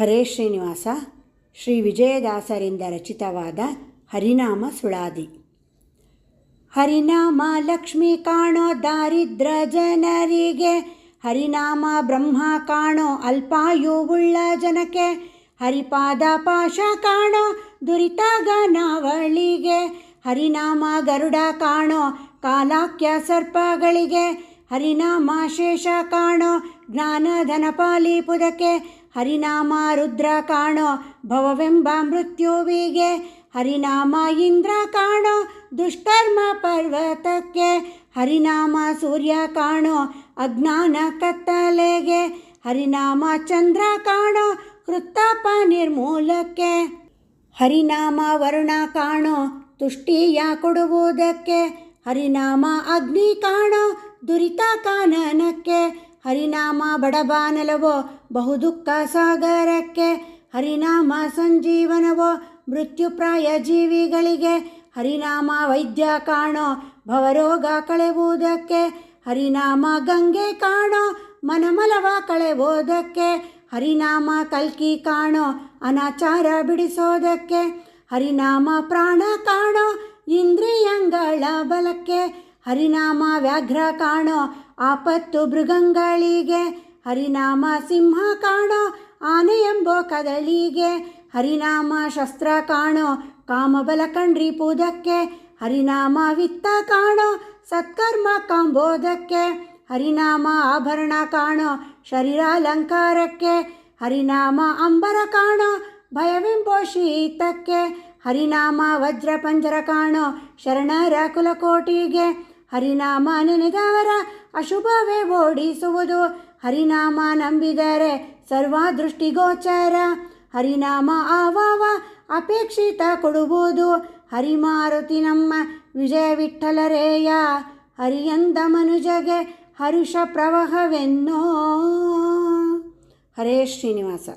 ಹರೇ ಶ್ರೀನಿವಾಸ, ಶ್ರೀ ವಿಜಯದಾಸರಿಂದ ರಚಿತವಾದ ಹರಿನಾಮ ಸುಳಾದಿ. ಹರಿನಾಮ ಲಕ್ಷ್ಮಿ ಕಾಣೋ ದಾರಿದ್ರ ಜನರಿಗೆ, ಹರಿನಾಮ ಬ್ರಹ್ಮ ಕಾಣೋ ಅಲ್ಪಾಯುವುಳ್ಳ ಜನಕ್ಕೆ, ಹರಿಪಾದ ಪಾಶ ಕಾಣೋ ದುರಿತ ಗನಾವಳಿಗೆ ಹರಿನಾಮ ಗರುಡ ಕಾಣೋ ಕಾಲಾಕ್ಯ ಸರ್ಪಗಳಿಗೆ, ಹರಿನಾಮ ಶೇಷ ಕಾಣೋ ಜ್ಞಾನಧನ ಪಾಲಿಪುದಕ್ಕೆ ಹರಿನಾಮ ರುದ್ರ ಕಾಣೋ ಭವವೆಂಬ ಮೃತ್ಯುವಿಗೆ ಹರಿನಾಮ ಇಂದ್ರ ಕಾಣೋ ದುಷ್ಕರ್ಮ ಪರ್ವತಕ್ಕೆ. ಹರಿನಾಮ ಸೂರ್ಯ ಕಾಣೋ ಅಜ್ಞಾನ ಕತ್ತಲೆಗೆ. ಹರಿನಾಮ ಚಂದ್ರ ಕಾಣೋ ಕೃತ್ತಾಪ ನಿರ್ಮೂಲಕ್ಕೆ. ಹರಿನಾಮ ವರುಣ ಕಾಣೋ ತುಷ್ಟಿಯ ಕೊಡುವುದಕ್ಕೆ. ಹರಿನಾಮ ಅಗ್ನಿ ಕಾಣೋ ದುರಿತ ಕಾನನಕ್ಕೆ. ಹರಿನಾಮ ಬಡಬಾನಲವೋ, ಬಹುದುಃಖ ಸಾಗರಕ್ಕೆ ಹರಿನಾಮ ಸಂಜೀವನವೋ ಮೃತ್ಯುಪ್ರಾಯ ಜೀವಿಗಳಿಗೆ ಹರಿನಾಮ ವೈದ್ಯ ಕಾಣೋ, ಭವರೋಗ ಕಳೆವುದಕ್ಕೆ ಹರಿನಾಮ ಗಂಗೆ ಕಾಣೋ, ಮನಮಲವ ಕಳೆವೋದಕ್ಕೆ ಹರಿನಾಮ ಕಲ್ಕಿ ಕಾಣೋ, ಅನಾಚಾರ ಬಿಡಿಸೋದಕ್ಕೆ ಹರಿನಾಮ ಪ್ರಾಣ ಕಾಣೋ, ಇಂದ್ರಿಯಂಗಳ ಬಲಕ್ಕೆ ಹರಿನಾಮ ವ್ಯಾಘ್ರ ಕಾಣೋ ಆಪತ್ತು ಮೃಗಂಗಳಿಗೆ, ಹರಿನಾಮ ಸಿಂಹ ಕಾಣೋ ಆನೆ ಎಂಬೋ ಕದಳಿಗೆ, ಹರಿನಾಮ ಶಸ್ತ್ರ ಕಾಣೋ ಕಾಮಬಲ ಕಂಡ್ರಿಪುದಕ್ಕೆ ಹರಿನಾಮ ವಿತ್ತ ಕಾಣೋ ಸತ್ಕರ್ಮ ಕಾಂಬೋದಕ್ಕೆ, ಹರಿನಾಮ ಆಭರಣ ಕಾಣೋ ಶರೀರಾಲಂಕಾರಕ್ಕೆ, ಹರಿನಾಮ ಅಂಬರ ಕಾಣೋ ಭಯವೆಂಬೋ ಶೀತಕ್ಕೆ, ಹರಿನಾಮ ವಜ್ರ ಪಂಜರ ಕಾಣೋ ಶರಣರ ಕುಲಕೋಟಿಗೆ ಹರಿನಾಮ ನೆನೆದವರ ಅಶುಭವೇ ಓಡಿಸುವುದು. ಹರಿನಾಮ ನಂಬಿದರೆ ಸರ್ವ ದೃಷ್ಟಿಗೋಚರ ಹರಿನಾಮ ಆವಾವ ಅಪೇಕ್ಷಿತ ಕೊಡುವುದು. ಹರಿಮಾರುತಿ ನಮ್ಮ ವಿಜಯ ವಿಠಲರೇಯ. ಹರಿಯಂದ ಮನುಜಗೆ ಹರುಷ ಪ್ರವಾಹವೆನ್ನೋ. ಹರೇ ಶ್ರೀನಿವಾಸ.